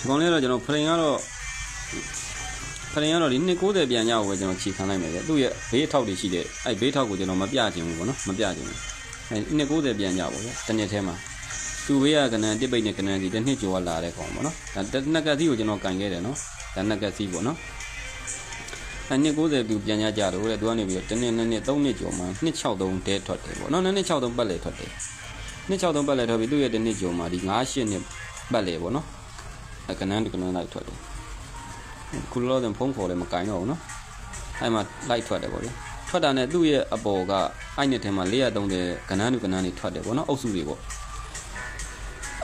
ဒီကောင်လေးကတော့ကျွန်တော်ဖရင်ကတော့ဖရင်ကတော့ဒီ290ပြန်ကြဖို့ပဲကျွန်တော်ခြေခံလိုက်မယ်ဗျသူ့ရဲ့ဘေးထောက်တွေရှိတယ်အဲ့ဘေးထောက်ကိုကျွန်တော်မပြချင်ဘူးပေါ့နော်မပြချင်ဘူးအဲ့290ပြန်ကြပေါ့ဗျတစ်နှစ်ထဲမှာသူ့ဘေးကကနန်တစ်ပိတ်နဲ့ကနန်စီတစ်နှစ်ကျော်လာတဲ့ကောင်ပေါ့နော်ဒါတစ်နှစ်ကစီကိုကျွန်တော်ကန်ခဲ့တယ်နော်ဒါနှစ်ကစီပေါ့နော်အဲ့290သူပြန်ကြကြတော့တဲ့သူကနေပြီးတော့တစ်နှစ်နှစ်နှစ်သုံးနှစ်ကျော်မှ263တဲထွက်တယ်ပေါ့နော်263ပတ်လေထွက်တယ်263ပတ်လေထွက်ပြီးသူ့ရဲ့တစ်နှစ်ကျော်မှာဒီ98နှစ်ပတ်လေပေါ့နော်အ ကနန်းတကနန်းလိုက်ထွက်တယ်ခုလောတဲ့ဖုန်းခေါ်လည်းမကင်တော့ဘူးနော်အဲ့မှာလိုက်ထွက်တယ်ပေါ့လေထွက်တာနဲ့သူ့ရဲ့အပေါ်ကအဲ့နှစ်ထဲမှာ430ကနန်းတူကနန်းတွေထွက်တယ်ပေါ့နော်အုပ်စုတွေပေါ့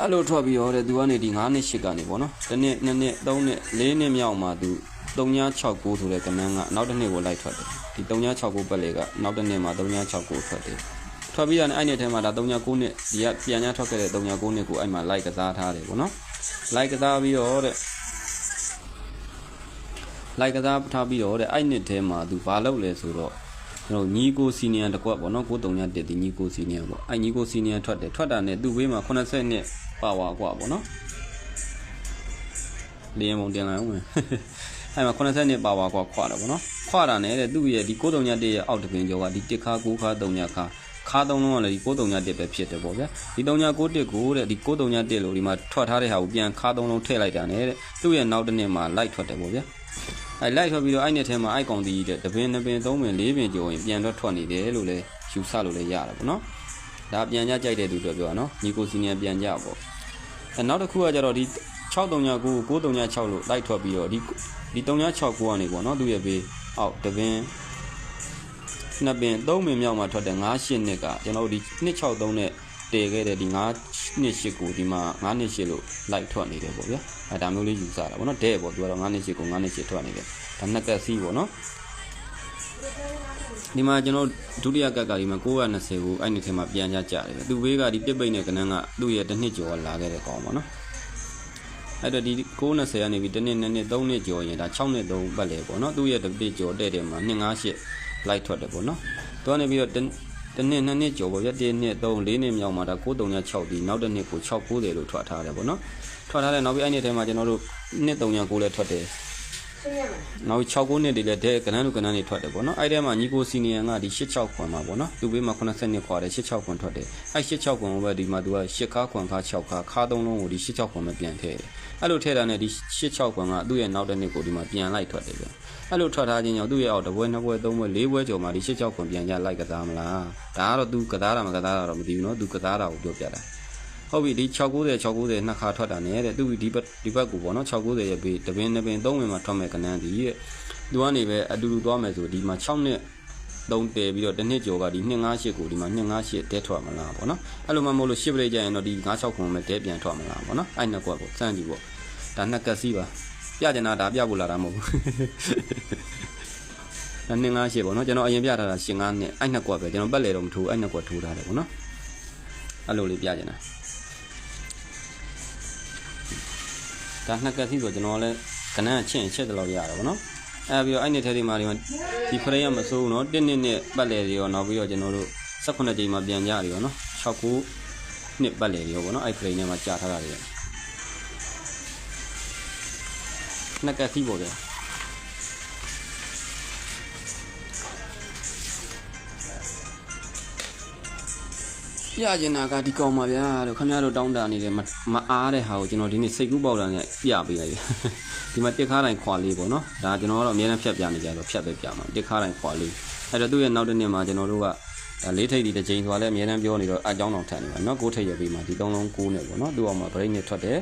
အဲ့လိုထွက်ပြီးတော့တဲ့သူကနေဒီ9နှစ်8ကနေပေါ့နော်တစ်နှစ်နှစ်နှစ်3နှစ်4နှစ်မြောက်မှာသူ3969ဆိုတဲ့ကနန်းကနောက်တစ်နှစ်ကိုလိုက်ထွက်တယ်ဒီ3969ပတ်လေကနောက်တစ်နှစ်မှာ3969ထွက်တယ်ထွက်ပြီးတော့အဲ့နှစ်ထဲမှာဒါ39နှစ်ဒီကပြန်ညာထွက်ခဲ့တဲ့39နှစ်ကိုအဲ့မှာလိုက်ကစားထားတယ်ပေါ့နော် လိုက်ကစားပြီးတော့တဲ့လိုက်ကစားထားပြီးတော့တဲ့အဲ့နှစ်ထဲမှာသူဘာလုပ်လဲဆိုတော့ကျွန်တော်ညီကိုစီနီယံတစ်ကွက်ပေါ့နော်93တက်ဒီညီကိုစီနီယံပေါ့အဲ့ညီကိုစီနီယံထွက်တယ်ထွက်တာနဲ့သူ့ဘေးမှာ80နှစ်ပါဝါကွာပေါ့နော်လင်းမုံတင်လာအောင်မယ်အဲ့မှာ80နှစ်ပါဝါကွာခွာတယ်ပေါ့နော်ခွာတာနဲ့တဲ့သူ့ရဲ့ဒီ93တက်ရဲ့အောက်တပင်ကျော်ကဒီတစ်ခါ9ခါ3ခါ ခါသုံးလုံးကလည်းဒီ93တက်ပဲဖြစ်တယ်ပေါ့ဗျာဒီ39တက်ကိုတဲ့ဒီ93တက်လို့ဒီမှာထွက်ထားတဲ့ဟာကိုပြန်ခါသုံးလုံးထည့်လိုက်တာနဲ့တဲ့သူ့ရဲ့နောက်တစ်နှစ်မှာလိုက်ထွက်တယ်ပေါ့ဗျာအဲလိုက်ထွက်ပြီးတော့အဲ့နှစ်ထဲမှာအိုက်ကောင်တီးတဲ့တပင်နှစ်ပင်သုံးပင်လေးပင်ကျော်ရင်ပြန်တော့ထွက်နေတယ်လို့လည်းယူဆလို့လည်းရတယ်ပေါ့နော်ဒါပြန်ကြကြိုက်တဲ့သူတွေပြောတာနော်ညီကိုစီနီယံပြန်ကြပေါ့အဲနောက်တစ်ခုကကြတော့ဒီ639ကို936လို့လိုက်ထွက်ပြီးတော့ဒီဒီ369ကနေပေါ့နော်သူ့ရဲ့ဘေးအောက်တပင် နှစ်ပင်သုံးပင်မြောက်မှာထွက်တဲ့98နှစ်ကကျွန်တော်တို့ဒီ263နဲ့တည်ခဲ့တဲ့ဒီ9နှစ်8ကိုဒီမှာ9နှစ်8လို့လိုက်ထွက်နေတယ်ပေါ့ဗျာအဲဒါမျိုးလေးယူဆတာပေါ့နော်တဲ့ပေါ့သူကတော့9နှစ်8ကို9နှစ်8ထွက်နေတယ်ဒါနှစ်ကက်စီးပေါ့နော်ဒီမှာကျွန်တော်ဒုတိယကက်ကဒီမှာ920ကိုအဲ့ဒီထဲမှာပြန်ကြကြတယ်သူဘေးကဒီပြစ်ပိတ်နဲ့ကနန်းကသူ့ရဲ့တစ်နှစ်ကျော်ကလာခဲ့တဲ့ကောင်ပေါ့နော်အဲ့တော့ဒီ920ကနေပြီးတစ်နှစ်နှစ်နှစ်3နှစ်ကျော်ရင်ဒါ6နှစ်3ပတ်လေပေါ့နော်သူ့ရဲ့တစ်နှစ်ကျော်တဲ့တယ်မှာ258 လိုက်ထွက်တယ်ပေါ့နော်သူကနေပြီးတော့တစ်တစ်နှစ်နှစ်နှစ်ကျော်ပေါ့ဗျတစ်နှစ်3 4နှစ်မြောက်မှာဒါ936ဒီနောက်တစ်နှစ်ကို690လို့ထွက်ထားတယ်ပေါ့နော်ထွက်ထားတဲ့နောက်ပြီးအဲ့ဒီထဲမှာကျွန်တော်တို့နှစ်309လည်းထွက်တယ် နောက်69နှစ်တွေလည်းတဲ့ကနန်းလူကနန်းတွေထွက်တယ်ပေါ့နော်အဲ့ဒီထဲမှာညီကိုစီနီယံကဒီ86ခွန်မှာပေါ့နော်သူဘေးမှာ80နှစ်ခွာတယ်86ခွန်ထွက်တယ်အဲ့86ခွန်ဘက်ဒီမှာသူက8ခါခွန်ခါ6ခါခါ3လုံးကိုဒီ86ခွန်မှာပြန်ထည့်တယ်အဲ့လိုထည့်တာနဲ့ဒီ86ခွန်ကသူ့ရဲ့နောက်တစ်နှစ်ကိုဒီမှာပြန်လိုက်ထွက်တယ်ဗျအဲ့လိုထွက်ထားခြင်းကြောင့်သူ့ရဲ့အောက်တစ်ပွဲနှစ်ပွဲသုံးပွဲလေးပွဲကျော်မှာဒီ86ခွန်ပြန်ကြလိုက်ကစားမလားဒါကတော့ तू ကစားတာမကစားတာတော့မသိဘူးနော် तू ကစားတာကိုပြောပြတာ ဟုတ်ပြီဒီ690 690နှစ်ခါထွက်တာနဲ့တဲ့သူဒီဘက်ဒီဘက်ကိုပေါ့နော်690ရဲ့ဘေးတပင်းနှစ်ပင်းသုံးပင်မှာထွက်မဲ့ကနန်းဒီတဲ့သူကနေပဲအတူတူသွားမယ်ဆိုဒီမှာ6နှစ်သုံးတည်ပြီးတော့တစ်နှစ်ကျော်ကဒီ258ကိုဒီမှာ258တဲထွက်မလားပေါ့နော်အဲ့လိုမှမဟုတ်လို့ရှစ်ပရိတ်ကြရင်တော့ဒီ96ခုနဲ့တဲပြန်ထွက်မလားပေါ့နော်အဲ့နှစ်ကွက်ပေါ့စမ်းကြည့်ပေါ့ဒါနှစ်ကက်စီးပါပြကြနာဒါပြဖို့လာတာမဟုတ်ဘူးဒါ258ပေါ့နော်ကျွန်တော်အရင်ပြထားတာရှင်9နှစ်အဲ့နှစ်ကွက်ပဲကျွန်တော်ပတ်လေတော့မထိုးအဲ့နှစ်ကွက်ထိုးထားတယ်ပေါ့နော်အဲ့လိုလေးပြကြနာ ဒါနှစ်ကက်စီးဆိုကျွန်တော်လည်းကနန်းအချင်းချက်တလို့ရတယ်ပေါ့နော်အဲပြီးတော့အဲ့နှစ်ထဲဒီမှာဒီမှာဒီဖရေရမစိုးဘူးနော်1နှစ်နဲ့ပတ်လေတွေရောနောက်ပြီးတော့ကျွန်တော်တို့18ကြိမ်မှပြန်ကြတယ်ရောနော်69နှစ်ပတ်လေတွေရောပေါ့နော်အဲ့ဖရေနဲ့မှကြာထားတာတွေနှစ်ကက်စီးပေါ့ဗျာ ပြကျင်တာကဒီကောင်ပါဗျာလို့ခင်ဗျားတို့တောင်းတနေတယ်မအားတဲ့ဟာကိုကျွန်တော်ဒီနေ့စိတ်ကူးပေါက်တာနဲ့ပြပေးလိုက်တယ်ဒီမှာတစ်ခါတိုင်းခွာလေးပေါ့နော်ဒါကျွန်တော်ကတော့အများနဲ့ဖြတ်ပြနေကြတော့ဖြတ်ပဲပြမှာတစ်ခါတိုင်းခွာလေးအဲ့တော့သူ့ရဲ့နောက်တစ်နေ့မှာကျွန်တော်တို့ကဒါလေးထိပ်ဒီတစ်ချိန်ဆိုတာလည်းအများနဲ့ပြောနေတော့အကြောင်းတော်ထန်နေပါနော်ကိုထိပ်ရပြီးမှဒီသုံးလုံးကိုနဲ့ပေါ့နော်သူ့အောင်မှာ break နဲ့ထွက်တယ်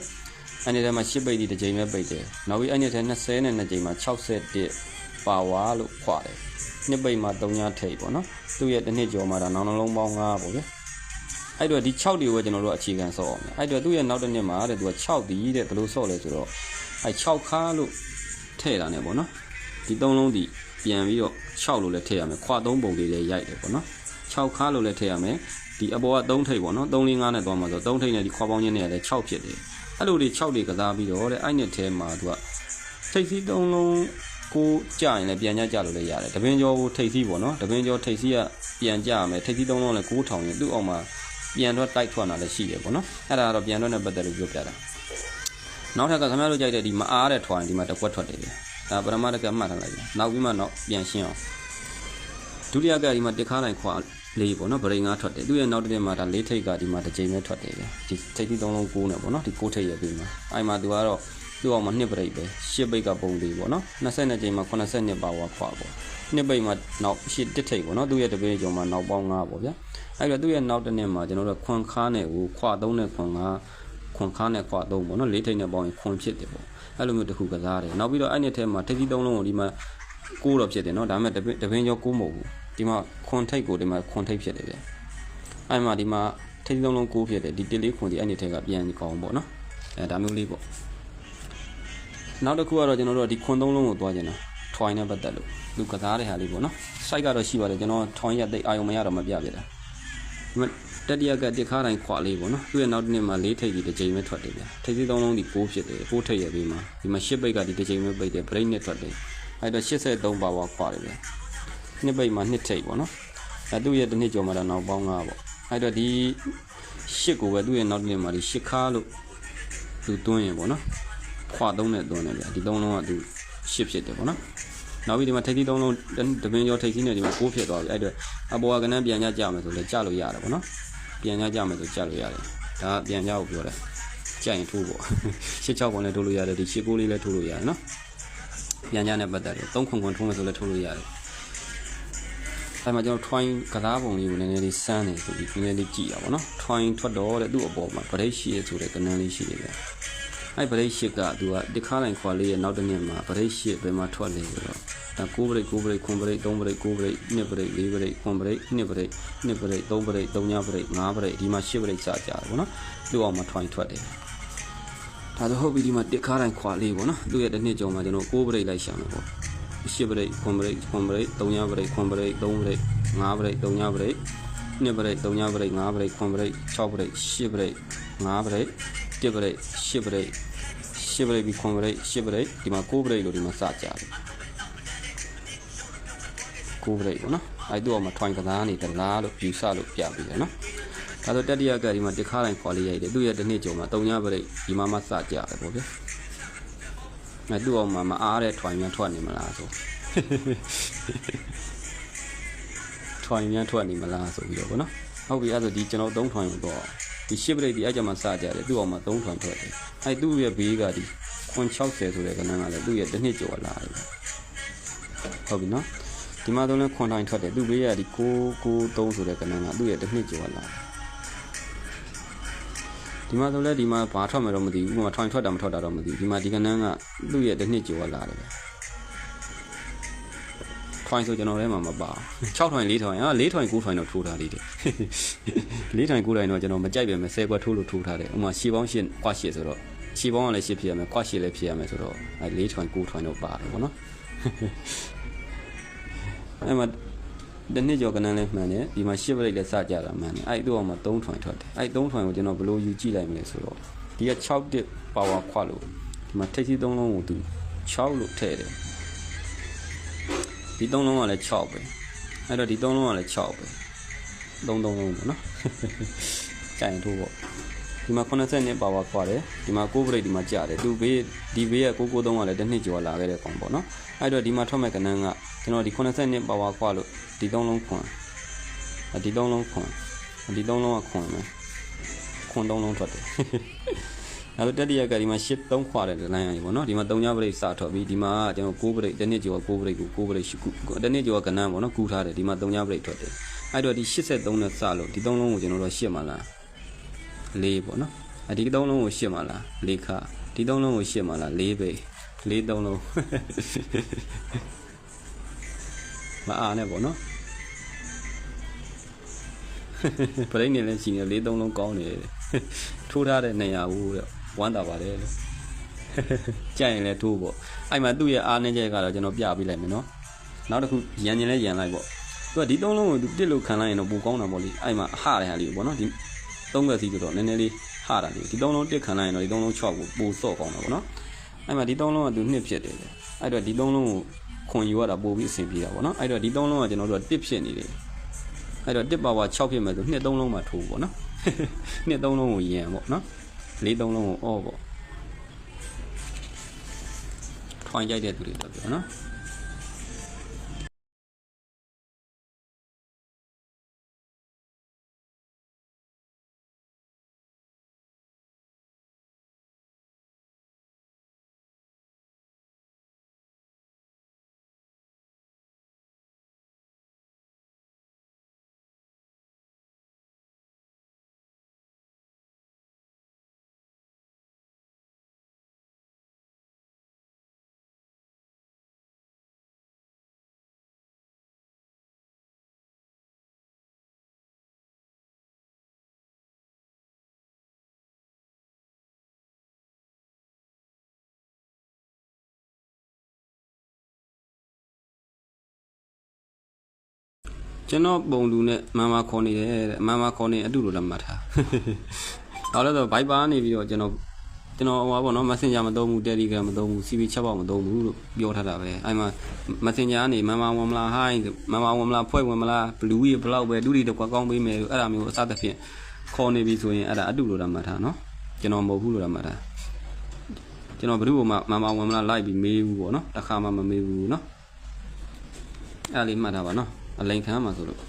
အဲ့ဒီထဲမှာ10ပိတ်ဒီတစ်ချိန်ပဲပိတ်တယ်နောက်ပြီးအဲ့ဒီထဲ20နဲ့2ချိန်မှာ61ပါဝါလို့ခွာတယ်နှစ်ပိတ်မှာ3ညထိပ်ပေါ့နော်သူ့ရဲ့တစ်နှစ်ကျော်မှာဒါနောင်နှလုံးပေါင်း9ပေါ့ဗျာ အဲ့တော့ဒီ6တွေကိုကျွန်တော်တို့အခြေခံဆော့အောင်အဲ့တော့သူ့ရဲ့နောက်တစ်နှစ်မှာတဲ့သူက6ဒီတဲ့ဘယ်လိုဆော့လဲဆိုတော့အဲ့6ခါလို့ထည့်တာ ਨੇ ပေါ့နော်ဒီ3လုံးဒီပြန်ပြီးတော့6လို့လည်းထည့်ရမယ်ခွာ3ပုံလေးလည်းရိုက်တယ်ပေါ့နော်6ခါလို့လည်းထည့်ရမယ်ဒီအပေါ်က3ထိပ်ပေါ့နော်3 4 5နဲ့သွားမှာဆို3ထိပ်နဲ့ဒီခွာပေါင်းချင်းနဲ့လည်း6ဖြစ်တယ်အဲ့လိုတွေ6တွေကစားပြီးတော့တဲ့အဲ့နှစ်ထဲမှာသူကထိပ်စီး3လုံးကိုကြရင်လည်းပြန်ကြကြလို့လည်းရတယ်တပင်းကျော်ကိုထိပ်စီးပေါ့နော်တပင်းကျော်ထိပ်စီးကပြန်ကြရမယ်ထိပ်စီး3လုံးလည်း9000ရင်သူ့အောက်မှာ ပြန်တော့တိုက်ထွက်လာလည်းရှိတယ်ပေါ့နော်အဲ့ဒါကတော့ပြန်တော့နဲ့ပတ်သက်လို့ပြောပြတာနောက်ထပ်ကခင်ဗျားတို့ကြိုက်တဲ့ဒီမအားတဲ့ထွားရင်ဒီမှာတစ်ခွက်ထွက်တယ်ဗျဒါပရမတကမှတ်ထားလိုက်ပြီနောက်ပြီးမှတော့ပြန်ရှင်းအောင်ဒုတိယကဒီမှာတစ်ခါလိုက်ခွာလေးပေါ့နော်ဗရိန်ငါထွက်တယ်သူရဲ့နောက်တစ်တင်မှာဒါလေးထိတ်ကဒီမှာတစ်ချိန်ပဲထွက်တယ်ဗျဒီထိတ်ที่သုံးလုံးကိုးနေပေါ့နော်ဒီကိုးထိတ်ရဲ့ပြီးမှာအဲ့မှာသူကတော့ သူ့အောင်မှာနှစ်ပရိတ်ပဲရှစ်ပိတ်ကပုံလေးပေါ့နော်22ချိန်မှာ82ပါဝါခွာပေါ့နှစ်ပိတ်မှာနောက်ရှစ်တစ်ထိတ်ပေါ့နော်သူရဲ့တပင်းကျော်မှာနောက်ပေါင်း9ပေါ့ဗျအဲ့တော့သူ့ရဲ့နောက်တစ်နှစ်မှာကျွန်တော်တို့ခွန်ခါနဲ့ကိုခွာသုံးနဲ့ခွန်ငါခွန်ခါနဲ့ခွာသုံးပေါ့နော်လေးထိတ်နဲ့ပေါင်းရင်ခွန်ဖြစ်တယ်ပေါ့အဲ့လိုမျိုးတစ်ခုကစားတယ်နောက်ပြီးတော့အဲ့နှစ်ထဲမှာထိတ်ที่သုံးလုံးကိုဒီမှာကိုးတော့ဖြစ်တယ်နော်ဒါပေမဲ့တပင်းတပင်းကျော်ကိုးမဟုတ်ဘူးဒီမှာခွန်ထိတ်ကိုဒီမှာခွန်ထိတ်ဖြစ်တယ်ဗျအဲ့မှာဒီမှာထိတ်ที่သုံးလုံးကိုးဖြစ်တယ်ဒီတစ်လေးခွန်ဒီအဲ့နှစ်ထဲကပြန်ကောင်းပေါ့နော်အဲဒါမျိုးလေးပေါ့ နောက်တစ်ခုကတော့ကျွန်တော်တို့ကဒီခွန်သုံးလုံးကိုသွားကျင်တာထွိုင်းနဲ့ပတ်သက်လို့လူကစားတဲ့ဟာလေးပေါ့နော် site ကတော့ရှိပါတယ်ကျွန်တော်ထွိုင်းရသိအာယုံမရတော့မပြပြတာဒီမှာတတိယကတစ်ခါတိုင်းခွာလေးပေါ့နော်သူ့ရဲ့နောက်တစ်နေ့မှာ၄ထိပ်ကြီးတစ်ချိန်ပဲထွက်တယ်ဗျာထိပ်စီးသုံးလုံးဒီ6ဖြစ်တယ်6ထိပ်ရပြီးမှာဒီမှာ10ပိတ်ကဒီတစ်ချိန်ပဲပိတ်တယ် break နဲ့ထွက်တယ်အဲ့တော့83ပါဝါခွာတယ်ဗျာနှစ်ပိတ်မှာနှစ်ထိပ်ပေါ့နော်အဲသူ့ရဲ့တစ်နှစ်ကျော်မှာတော့နောက်ပေါင်း9ပေါ့အဲ့တော့ဒီ10ကိုပဲသူ့ရဲ့နောက်တစ်နေ့မှာဒီ10ခါလို့သူတွင်းရင်ပေါ့နော် ခွာသုံးနဲ့သွင်းတယ်ဗျာဒီသုံးလုံးကသူရှစ်ဖြစ်တယ်ပေါ့နော်နောက်ပြီးဒီမှာထိပ်သီးသုံးလုံးတပင်းကျော်ထိပ်သီးနဲ့ဒီမှာကိုးဖြစ်သွားပြီအဲ့အတွက်အပေါ်ကကနန်းပြန်ကြကြမယ်ဆိုလဲကြလို့ရတယ်ပေါ့နော်ပြန်ကြကြမယ်ဆိုကြလို့ရတယ်ဒါကပြန်ကြဖို့ပြောတယ်ကြရင်ထိုးပေါ့ရှစ်6ခွန်လည်းထိုးလို့ရတယ်ဒီရှစ်ကိုးလေးလည်းထိုးလို့ရတယ်နော်ပြန်ကြနဲ့ပတ်သက်တယ်3ခွန်ခွန်ထိုးမယ်ဆိုလည်းထိုးလို့ရတယ်အဲ့မှာကျွန်တော် twine ကစားပုံလေးကိုနည်းနည်းလေးစမ်းနေဆိုပြီးနည်းနည်းလေးကြည့်ရပါတော့နော် twine ထွက်တော့တဲ့သူ့အပေါ်မှာ break ရှိရဆိုတဲ့ကနန်းလေးရှိတယ်ဗျာ အဲ့ဗရိတ်ရှစ်ကသူကတခါတိုင်းခွာလေးရဲ့နောက်တစ်နှစ်မှာဗရိတ်ရှစ်ဘယ်မှာထွက်လဲဆိုတော့ဒါ9ဗရိတ်9ဗရိတ်9ဗရိတ်3ဗရိတ်9ဗရိတ်2ဗရိတ်4ဗရိတ်9ဗရိတ်2ဗရိတ်2ဗရိတ်3ဗရိတ်3ညဗရိတ်5ဗရိတ်ဒီမှာ10ဗရိတ်စကြတယ်ပေါ့နော်သူ့အောင်မှာထွိုင်းထွက်တယ်ဒါဆိုဟုတ်ပြီဒီမှာတခါတိုင်းခွာလေးပေါ့နော်သူ့ရဲ့တစ်နှစ်ကျော်မှာကျွန်တော်9ဗရိတ်လိုက်ရှာမယ်ပေါ့10ဗရိတ်9ဗရိတ်9ဗရိတ်3ညဗရိတ်9ဗရိတ်3ဗရိတ်5ဗရိတ်3ညဗရိတ်2ဗရိတ်3ညဗရိတ်5ဗရိတ်9ဗရိတ်6ဗရိတ်10ဗရိတ်5ဗရိတ် 1ဗရိတ်10ဗရိတ်ရှစ်ပရိတ်ပြီးခွန်ပရိတ်ရှစ်ပရိတ်ဒီမှာကိုးပရိတ်လို့ဒီမှာစကြတယ်ကိုးပရိတ်ပေါ့နော်အဲတူအောင်မထွိုင်းကစားနေတလားလို့ယူဆလို့ပြပြီးတယ်နော်ဒါဆိုတတိယကဒီမှာတစ်ခါတိုင်းခွာလေးရိုက်တယ်သူ့ရဲ့တစ်နှစ်ကျော်မှာ၃ညပရိတ်ဒီမှာမှစကြတယ်ပေါ့ဗျာအဲတူအောင်မှာမအားတဲ့ထွိုင်းများထွက်နေမလားဆိုထွိုင်းများထွက်နေမလားဆိုပြီးတော့ပေါ့နော်ဟုတ်ပြီအဲ့ဒါဒီကျွန်တော်၃ထွိုင်းကိုတော့ ဒီရှစ်ပရိတ်ဒီအကြမှာစကြတယ်သူ့အောင်မှာ၃ထွိုင်းထွက်တယ်အဲသူ့ရဲ့ဘေးကဒီခွန်60ဆိုတဲ့ကဏ္ဍကလည်းသူ့ရဲ့တစ်နှစ်ကျော်လာတယ်ဟုတ်ပြီနော်ဒီမှာတော့လည်းခွန်တိုင်းထွက်တယ်သူ့ဘေးကဒီ693ဆိုတဲ့ကဏ္ဍကသူ့ရဲ့တစ်နှစ်ကျော်လာတယ်ဒီမှာတော့လည်းဒီမှာဘာထွက်မယ်တော့မသိဘူးဥပမာထွိုင်းထွက်တာမထွက်တာတော့မသိဘူးဒီမှာဒီကဏ္ဍကသူ့ရဲ့တစ်နှစ်ကျော်လာတယ်ပဲ ထွိုင်းဆိုကျွန်တော်ထဲမှာမပါ6ထွိုင်း4ထွိုင်းအာ4ထွိုင်း9ထွိုင်းတော့ထိုးထားလေးတယ်4ထွိုင်း9ထွိုင်းတော့ကျွန်တော်မကြိုက်ပြန်မယ်10ခွက်ထိုးလို့ထိုးထားတယ်ဥပမာရှီပေါင်းရှင်းခွက်ရှစ်ဆိုတော့ရှီပေါင်းကလည်းရှစ်ဖြစ်ရမယ်ခွက်ရှစ်လည်းဖြစ်ရမယ်ဆိုတော့အဲ4ထွိုင်း9ထွိုင်းတော့ပါတယ်ပေါ့နော်အဲ့မှာတနေ့ကျော်ကနန်းလဲမှန်တယ်ဒီမှာရှစ်ပရိတ်လည်းစကြတာမှန်တယ်အဲ့သူ့အောင်မှာ3ထွိုင်းထွက်တယ်အဲ့3ထွိုင်းကိုကျွန်တော်ဘယ်လိုယူကြည့်လိုက်မလဲဆိုတော့ဒီက6တစ်ပါဝါခွက်လို့ဒီမှာထိပ်စီး3လုံးကိုသူ6လို့ထည့်တယ် ဒီ3လုံးကလည်း6ပဲအဲ့တော့ဒီ3လုံးကလည်း6ပဲ3 3လုံးပေါ့နော်ကြိုင်ထိုးပေါ့ဒီမှာ80နှစ်ပါဝါခွာတယ်ဒီမှာ6 break ဒီမှာကြာတယ်သူဘေးဒီဘေးရဲ့693ကလည်းတစ်နှစ်ကျော်လာခဲ့တဲ့ကောင်ပေါ့နော်အဲ့တော့ဒီမှာထွက်မဲ့ကနန်းကကျွန်တော်ဒီ80နှစ်ပါဝါခွာလို့ဒီ3လုံးခွန်ဒီ3လုံးခွန်ဒီ3လုံးကခွန်မယ်ခွန်3လုံးထွက်တယ် နောက်တတိယကဒီမှာ8 3ခွာတဲ့လိုင်းအရင်ပေါ့နော်ဒီမှာ3ညပရိတ်စထွက်ပြီးဒီမှာကျွန်တော်6ပရိတ်တစ်နှစ်ကျော်6ပရိတ်ကို6ပရိတ်ရှိခုတစ်နှစ်ကျော်ကနန်းပေါ့နော်ကူးထားတယ်ဒီမှာ3ညပရိတ်ထွက်တယ်အဲ့တော့ဒီ83နဲ့စလို့ဒီ3လုံးကိုကျွန်တော်တို့ရှစ်မှလား၄ပေါ့နော်အဒီ3လုံးကိုရှစ်မှလား၄ခဒီ3လုံးကိုရှစ်မှလား၄ပိတ်၄3လုံးမအားနဲ့ပေါ့နော်ပြိနေလည်းရှိနေ၄3လုံးကောင်းနေတယ်ထိုးထားတဲ့နေရာဦးတဲ့ ဝမ်းတာပါတယ်လို့ကြိုက်ရင်လည်းထိုးပေါ့အဲ့မှာသူ့ရဲ့အားနည်းချက်ကတော့ကျွန်တော်ပြပေးလိုက်မယ်နော်နောက်တစ်ခုရန်ကျင်လဲရန်လိုက်ပေါ့သူကဒီသုံးလုံးကိုသူတစ်လို့ခံလိုက်ရင်တော့ပိုကောင်းတာပေါ့လေအဲ့မှာအဟတဲ့ဟာလေးပေါ့နော်ဒီသုံးကစီဆိုတော့နည်းနည်းလေးဟတာလေးဒီသုံးလုံးတစ်ခံလိုက်ရင်တော့ဒီသုံးလုံး6ကိုပိုစော့ကောင်းတာပေါ့နော်အဲ့မှာဒီသုံးလုံးကသူနှစ်ဖြစ်တယ်အဲ့တော့ဒီသုံးလုံးကိုခွန်ယူရတာပိုပြီးအဆင်ပြေတာပေါ့နော်အဲ့တော့ဒီသုံးလုံးကကျွန်တော်တို့ကတစ်ဖြစ်နေတယ်အဲ့တော့တစ်ပါဝါ6ဖြစ်မယ်ဆိုနှစ်သုံးလုံးမှထိုးပေါ့နော်နှစ်သုံးလုံးကိုယင်ပေါ့နော် လေးသုံးလုံးကိုအော့ပေါ့ထွန်ရိုက်တဲ့သူတွေတော့ပြောနော် ကျွန်တော်ပုံလူနဲ့မမခေါ်နေတယ်တဲ့မမခေါ်နေအတူတူလည်းမှတ်ထား။ဘာလို့လဲဆိုတော့ Viber နေပြီးတော့ကျွန်တော်ကျွန်တော်ဟိုပါပေါ့နော် Messenger မသုံးဘူး Telegram မသုံးဘူး CB ချက်ပေါက်မသုံးဘူးလို့ပြောထားတာပဲ။အဲ့မှာ Messenger ကနေမမဝင်မလား Hi မမဝင်မလားဖွဲ့ဝင်မလား Blue ရေဘလောက်ပဲဒုတိတော့ကောင်းပေးမယ်လို့အဲ့ဒါမျိုးအစသဖြင့်ခေါ်နေပြီဆိုရင်အဲ့ဒါအတူတူလည်းမှတ်ထားနော်။ကျွန်တော်မဟုတ်ဘူးလို့လည်းမှတ်ထား။ကျွန်တော်ဘယ်သူ့ကိုမှမမဝင်မလားလိုက်ပြီးမေးဘူးပေါ့နော်။တစ်ခါမှမမေးဘူးနော်။အဲ့ဒါလေးမှတ်ထားပါနော်။ အလိန်ခံမှာဆိုလို့